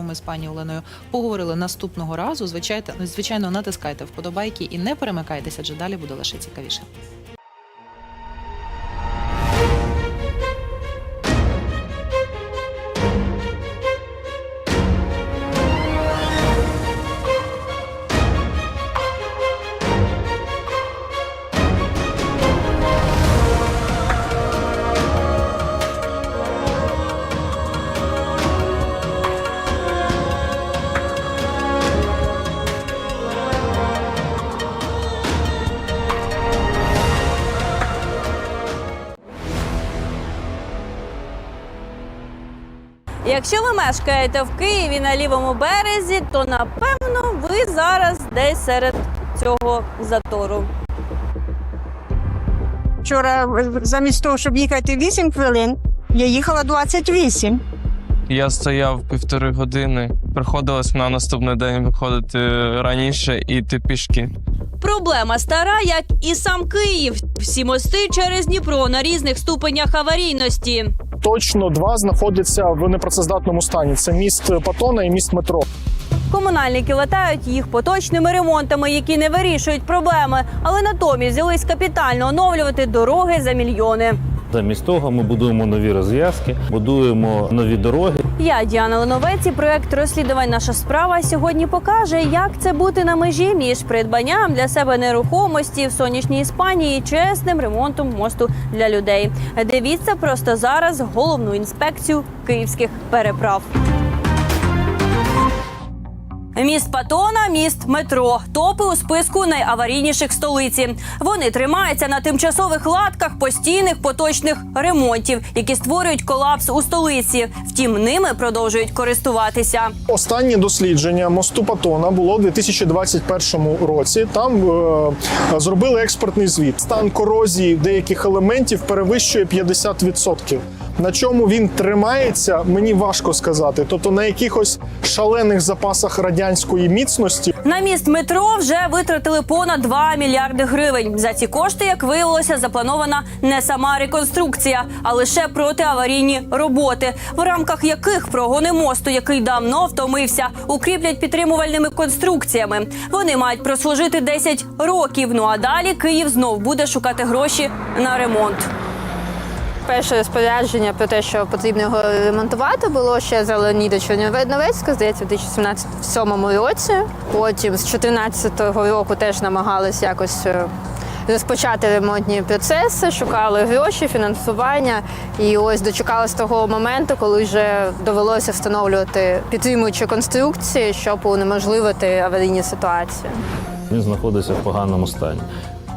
чому ми з пані Оленою поговорили наступного разу. Звичайно, звичайно, натискайте вподобайки і не перемикайтеся, адже далі буде лише цікавіше. Якщо ви мешкаєте в Києві на лівому березі, то напевно ви зараз десь серед цього затору. Вчора замість того, щоб їхати 8 хвилин, я їхала 28. Я стояв півтори години. Приходилось на наступний день виходити раніше і йти пішки. Проблема стара, як і сам Київ. Всі мости через Дніпро на різних ступенях аварійності. Точно два знаходяться в непрацездатному стані. Це міст Патона і міст метро. Комунальники латають їх поточними ремонтами, які не вирішують проблеми, але натомість взялись капітально оновлювати дороги за мільйони. Замість того ми будуємо нові розв'язки, будуємо нові дороги. Я Діана Леновець і проект розслідувань наша справа сьогодні покаже, як це бути на межі між придбанням для себе нерухомості в сонячній Іспанії чесним ремонтом мосту для людей. Дивіться просто зараз головну інспекцію київських переправ. Міст Патона, міст метро. Топи у списку найаварійніших столиці. Вони тримаються на тимчасових латках постійних поточних ремонтів, які створюють колапс у столиці. Втім, ними продовжують користуватися. Останнє дослідження мосту Патона було у 2021 році. Там е, зробили експертний звіт. Стан корозії деяких елементів перевищує 50%. На чому він тримається, мені важко сказати. Тобто на якихось шалених запасах радянської міцності На міст метро вже витратили понад 2 мільярди гривень. За ці кошти, як виявилося, запланована не сама реконструкція, а лише протиаварійні роботи, в рамках яких прогони мосту, який давно втомився, укріплять підтримувальними конструкціями. Вони мають прослужити 10 років. Ну а далі Київ знов буде шукати гроші на ремонт. Перше розпорядження про те, що потрібно його ремонтувати, було ще за Леоніда Чернівецька, здається, у 2017 році. Потім з 2014 року теж намагалися якось е, розпочати ремонтні процеси, шукали гроші, фінансування. І ось дочекалися того моменту, коли вже довелося встановлювати підтримуючі конструкції, щоб унеможливити аварійні ситуації. Він знаходиться в поганому стані.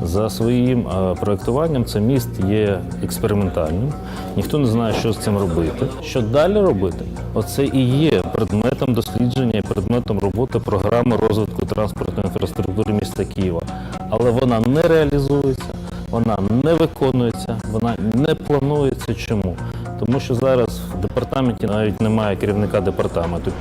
За своїм е, проектуванням це міст є експериментальним. Ніхто не знає, що з цим робити. Що далі робити? Оце і є предметом дослідження і предметом роботи програми розвитку транспортної інфраструктури міста Києва. Але вона не реалізується, вона не виконується, вона не планується. Чому? Тому що зараз в департаменті навіть немає керівника департаменту.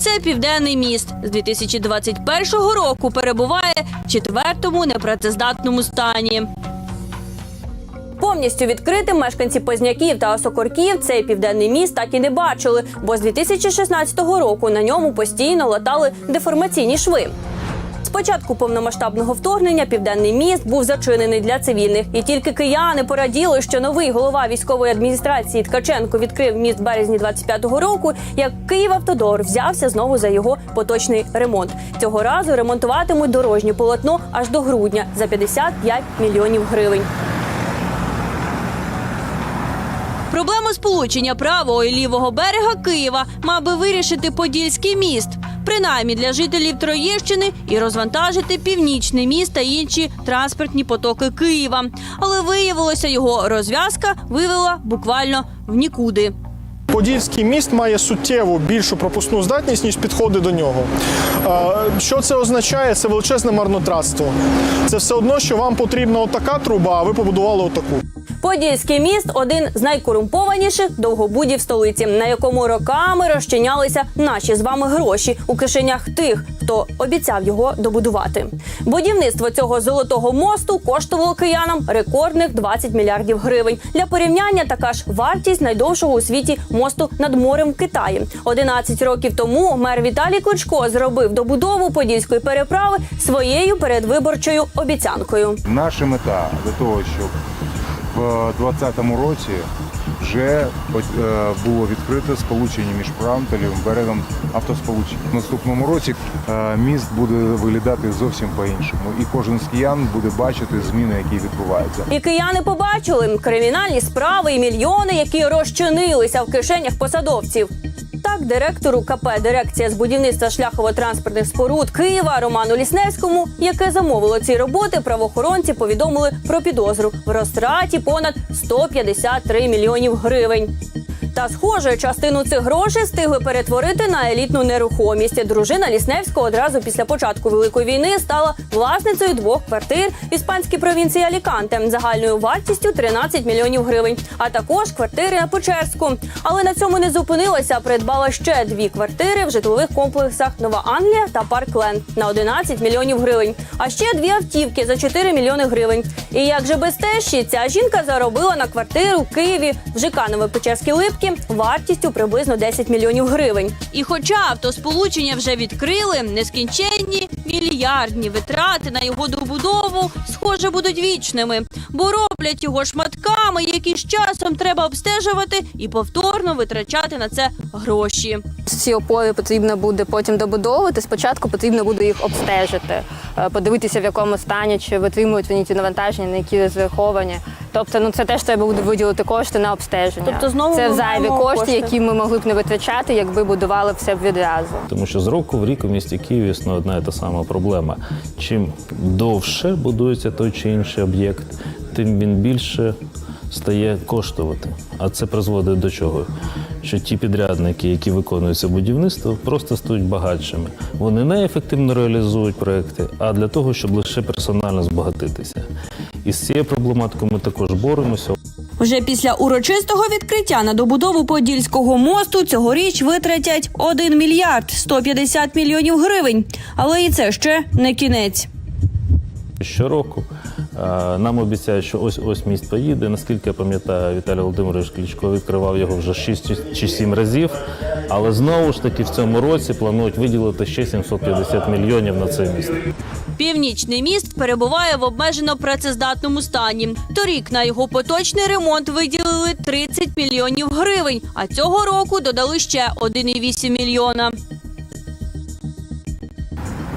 Це південний міст з 2021 року перебуває в четвертому непрацездатному стані. Повністю відкритим мешканці Позняків та Осокорків цей південний міст так і не бачили, бо з 2016 року на ньому постійно латали деформаційні шви. З початку повномасштабного вторгнення південний міст був зачинений для цивільних, і тільки кияни пораділи, що новий голова військової адміністрації Ткаченко відкрив міст в березні 25-го року. Як Київавтодор взявся знову за його поточний ремонт. Цього разу ремонтуватимуть дорожнє полотно аж до грудня за 55 мільйонів гривень. Проблему сполучення правого і лівого берега Києва мав би вирішити Подільський міст, принаймні для жителів Троєщини і розвантажити північний міст та інші транспортні потоки Києва. Але виявилося, його розв'язка вивела буквально в нікуди. Подільський міст має суттєво більшу пропускну здатність, ніж підходи до нього. Що це означає? Це величезне марнотратство. Це все одно, що вам потрібна отака труба, а ви побудували отаку. Подільський міст один з найкорумпованіших довгобудів столиці, на якому роками розчинялися наші з вами гроші у кишенях тих, хто обіцяв його добудувати. Будівництво цього золотого мосту коштувало киянам рекордних 20 мільярдів гривень. Для порівняння така ж вартість найдовшого у світі мосту над морем в Китаї. 11 років тому мер Віталій Кличко зробив добудову подільської переправи своєю передвиборчою обіцянкою. Наша мета для того, щоб в 2020 році вже е, було відкрите сполучення між правим та лівим берегом автосполучення. В наступному році е, міст буде виглядати зовсім по-іншому, і кожен з киян буде бачити зміни, які відбуваються. І кияни побачили кримінальні справи і мільйони, які розчинилися в кишенях посадовців. Так, директору КП Дирекція з будівництва шляхово-транспортних споруд Києва Роману Лісневському, яке замовило ці роботи, правоохоронці повідомили про підозру в розтраті понад 153 мільйонів гривень. Та схоже, частину цих грошей встигли перетворити на елітну нерухомість. Дружина Лісневського одразу після початку великої війни стала власницею двох квартир в іспанській провінції Аліканте загальною вартістю 13 мільйонів гривень, а також квартири на Печерську. Але на цьому не зупинилася. Придбала ще дві квартири в житлових комплексах Нова Англія та Паркленд на 11 мільйонів гривень. А ще дві автівки за 4 мільйони гривень. І як же без тещі, ця жінка заробила на квартиру в Києві в ЖК Новопечерські Вартістю приблизно 10 мільйонів гривень. І хоча автосполучення вже відкрили, нескінченні мільярдні витрати на його добудову, схоже, будуть вічними, бо роблять його шматками, які з часом треба обстежувати і повторно витрачати на це гроші. Ці опори потрібно буде потім добудовувати. Спочатку потрібно буде їх обстежити, е, подивитися, в якому стані, чи витримують вони ті навантаження, на які розраховані. Тобто, ну це теж треба буде виділити кошти на обстеження. Тобто знову це зайві кошти, кошти. які ми могли б не витрачати, якби будували все відразу. Тому що з року в рік у місті Києві існує одна і та сама проблема. Чим довше будується той чи інший об'єкт, тим він більше стає коштувати. А це призводить до чого? Що ті підрядники, які виконують це будівництво, просто стають багатшими. Вони не ефективно реалізують проекти, а для того, щоб лише персонально збагатитися. І з цією проблематикою ми також боремося. Вже після урочистого відкриття на добудову Подільського мосту цьогоріч витратять 1 мільярд 150 мільйонів гривень. Але і це ще не кінець. Щороку е, нам обіцяють, що ось ось міст поїде. Наскільки я пам'ятаю, Віталій Володимирович Кличко відкривав його вже 6 чи 7 разів. Але знову ж таки в цьому році планують виділити ще 750 мільйонів на цей міст. Північний міст перебуває в обмежено працездатному стані. Торік на його поточний ремонт виділили 30 мільйонів гривень, а цього року додали ще 1,8 мільйона.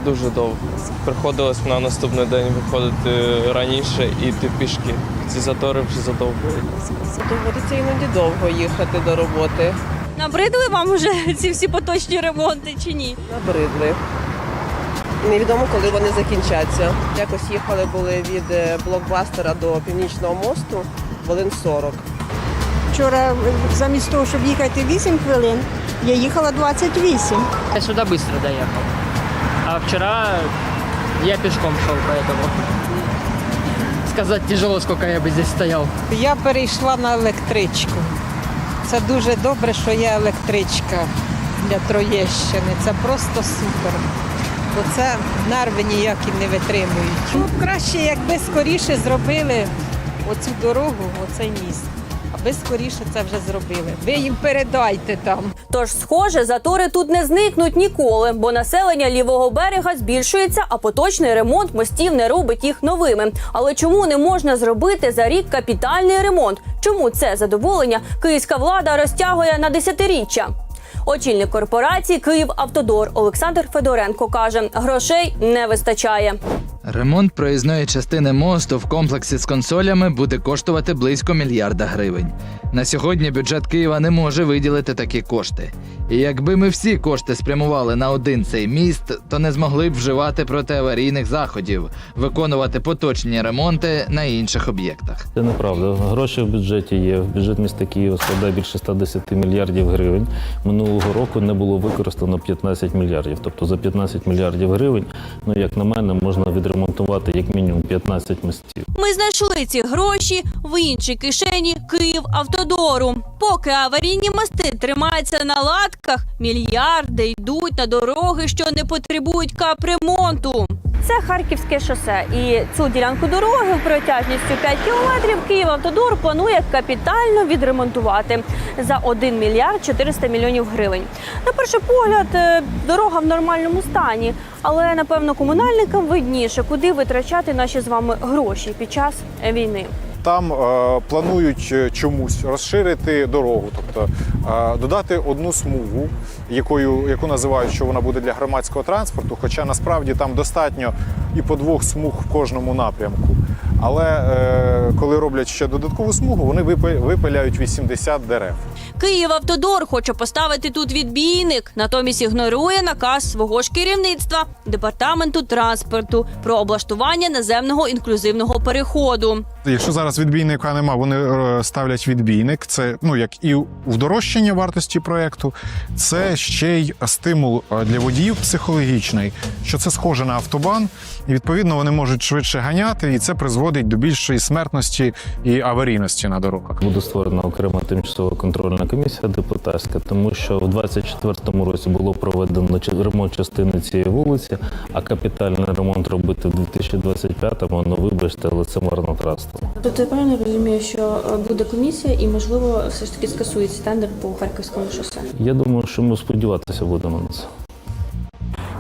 Дуже довго. Приходилось на наступний день виходити раніше і йти пішки. Ці затори вже задовбують. Доводиться іноді довго їхати до роботи. Набридли вам уже ці всі поточні ремонти чи ні? Набридли. Невідомо, коли вони закінчаться. Якось їхали були від е, блокбастера до північного мосту хвилин 40. Вчора замість того, щоб їхати 8 хвилин, я їхала 28. Я сюда быстро доехал. А вчера я пешком шел, поэтому сказать тяжело, сколько я бы здесь стоял. Я перейшла на електричку. Це дуже добре, що є електричка для Троєщини. Це просто супер. Бо це нерви ніякі не витримують. Ну, краще, якби скоріше зробили оцю дорогу, оцей міст. Аби скоріше це вже зробили. Ви їм передайте там. Тож, схоже, затори тут не зникнуть ніколи, бо населення лівого берега збільшується, а поточний ремонт мостів не робить їх новими. Але чому не можна зробити за рік капітальний ремонт? Чому це задоволення київська влада розтягує на десятиріччя? Очільник корпорації «Київавтодор» Олександр Федоренко каже, грошей не вистачає. Ремонт проїзної частини мосту в комплексі з консолями буде коштувати близько мільярда гривень. На сьогодні бюджет Києва не може виділити такі кошти. І якби ми всі кошти спрямували на один цей міст, то не змогли б вживати протиаварійних заходів, виконувати поточні ремонти на інших об'єктах. Це неправда. Гроші в бюджеті є. Бюджет міста Києва складає більше 110 мільярдів гривень. Минулого року не було використано 15 мільярдів. Тобто за 15 мільярдів гривень, ну як на мене, можна відремонтувати відремонтувати як мінімум 15 мостів. Ми знайшли ці гроші в іншій кишені Київавтодору. Поки аварійні мости тримаються на латках, мільярди йдуть на дороги, що не потребують капремонту. Це Харківське шосе, і цю ділянку дороги протяжністю 5 кілометрів Київавтодор планує капітально відремонтувати за 1 мільярд 400 мільйонів гривень. На перший погляд, е, дорога в нормальному стані, але напевно комунальникам видніше, куди витрачати наші з вами гроші під час війни. Там е, планують е, чомусь розширити дорогу, тобто е, додати одну смугу, якою, яку називають, що вона буде для громадського транспорту. Хоча насправді там достатньо і по двох смуг в кожному напрямку. Але е, коли роблять ще додаткову смугу, вони випи- випиляють 80 дерев. Київавтодор хоче поставити тут відбійник, натомість ігнорує наказ свого ж керівництва департаменту транспорту про облаштування наземного інклюзивного переходу. Якщо зараз відбійника нема, вони е, ставлять відбійник. Це ну як і вдорожчання вартості проекту, це ще й стимул е, для водіїв психологічний, що це схоже на автобан, і відповідно вони можуть швидше ганяти, і це призводить до більшої смертності і аварійності на дорогах. Буде створена окрема тимчасова контрольна комісія депутатська, тому що в 24-му році було проведено ремонт частини цієї вулиці, а капітальний ремонт робити в 2025-му, ну вибачте, але це марнотратство. Тобто я правильно розумію, що е, буде комісія і можливо все ж таки скасується тендер по харківському шосе. Я думаю, що ми сподіватися будемо на це.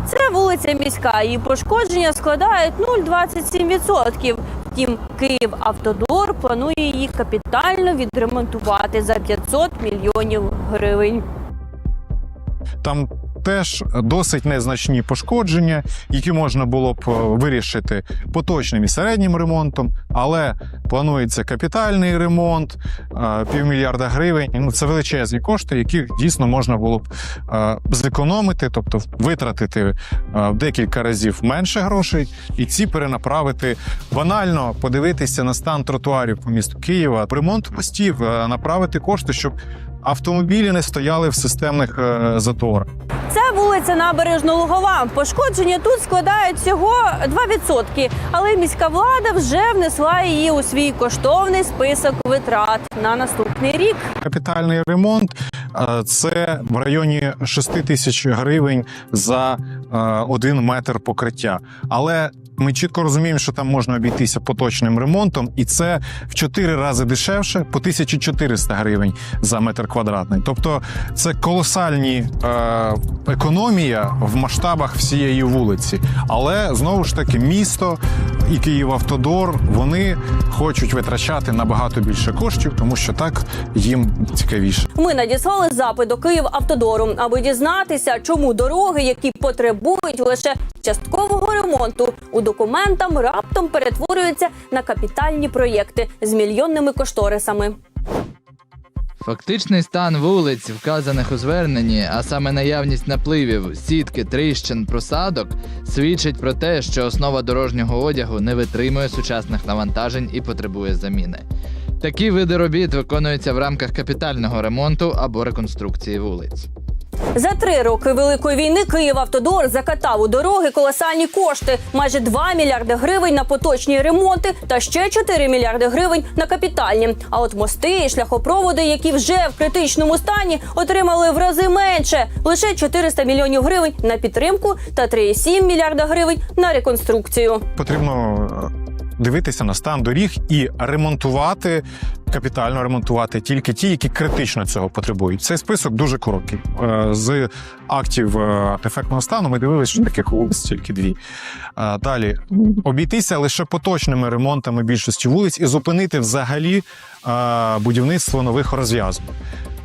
Це вулиця міська. Її пошкодження складають 0,27%. Втім, Київавтодор планує її капітально відремонтувати за 500 мільйонів гривень. Там теж досить незначні пошкодження, які можна було б е, вирішити поточним і середнім ремонтом, але планується капітальний ремонт е, півмільярда гривень. Ну це величезні кошти, які дійсно можна було б е, зекономити, тобто витратити в декілька разів менше грошей, і ці перенаправити банально подивитися на стан тротуарів по місту Києва, ремонт мостів, направити кошти, щоб автомобілі не стояли в системних е, заторах. Це вулиця Набережно-Лугова. Пошкодження тут складають всього 2%, але міська влада вже внесла її у свій коштовний список витрат на наступний рік. Капітальний ремонт е, це в районі 6 тисяч гривень за е, один метр покриття. Але ми чітко розуміємо, що там можна обійтися поточним ремонтом, і це в 4 рази дешевше по 1400 гривень за метр квадратний. Тобто це колосальні е, економія в масштабах всієї вулиці. Але знову ж таки, місто і Київавтодор вони хочуть витрачати набагато більше коштів, тому що так їм цікавіше. Ми надіслали запит до Київавтодору, аби дізнатися, чому дороги, які потребують лише часткового ремонту, у документам раптом перетворюються на капітальні проєкти з мільйонними кошторисами. Фактичний стан вулиць, вказаних у зверненні, а саме наявність напливів, сітки, тріщин, просадок, свідчить про те, що основа дорожнього одягу не витримує сучасних навантажень і потребує заміни. Такі види робіт виконуються в рамках капітального ремонту або реконструкції вулиць. За три роки великої війни Київавтодор закатав у дороги колосальні кошти майже 2 мільярди гривень на поточні ремонти та ще 4 мільярди гривень на капітальні. А от мости і шляхопроводи, які вже в критичному стані, отримали в рази менше лише 400 мільйонів гривень на підтримку та 3,7 мільярда гривень на реконструкцію. Потрібно дивитися на стан доріг і ремонтувати, капітально ремонтувати тільки ті, які критично цього потребують. Цей список дуже короткий. Е, З актів е, ефектного стану ми дивилися, що таких вулиць тільки дві. Е, Далі обійтися лише поточними ремонтами більшості вулиць і зупинити взагалі будівництво нових розв'язок.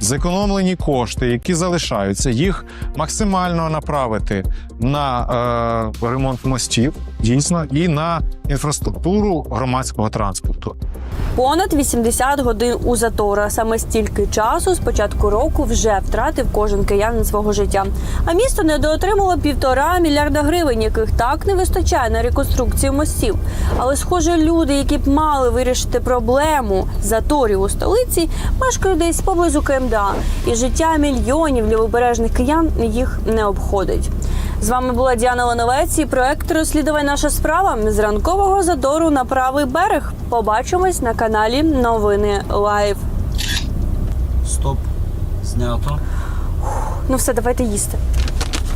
Зекономлені кошти, які залишаються, їх максимально направити на е, ремонт мостів, дійсно, і на інфраструктуру громадського транспорту. Понад 80 годин у заторах. Саме стільки часу з початку року вже втратив кожен киянин свого життя. А місто недоотримало півтора мільярда гривень, яких так не вистачає на реконструкцію мостів. Але, схоже, люди, які б мали вирішити проблему заторів у столиці, мешкають десь поблизу КМДА, і життя мільйонів лівобережних киян їх не обходить. З вами була Діана Лановець і проект розслідувань наша справа з ранкового задору на правий берег. Побачимось на каналі Новини Лайв. Стоп. Знято. Ну все, давайте їсти.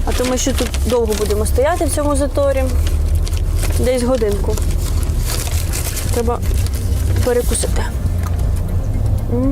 А то ми ще тут довго будемо стояти в цьому заторі. Десь годинку. Треба перекусити.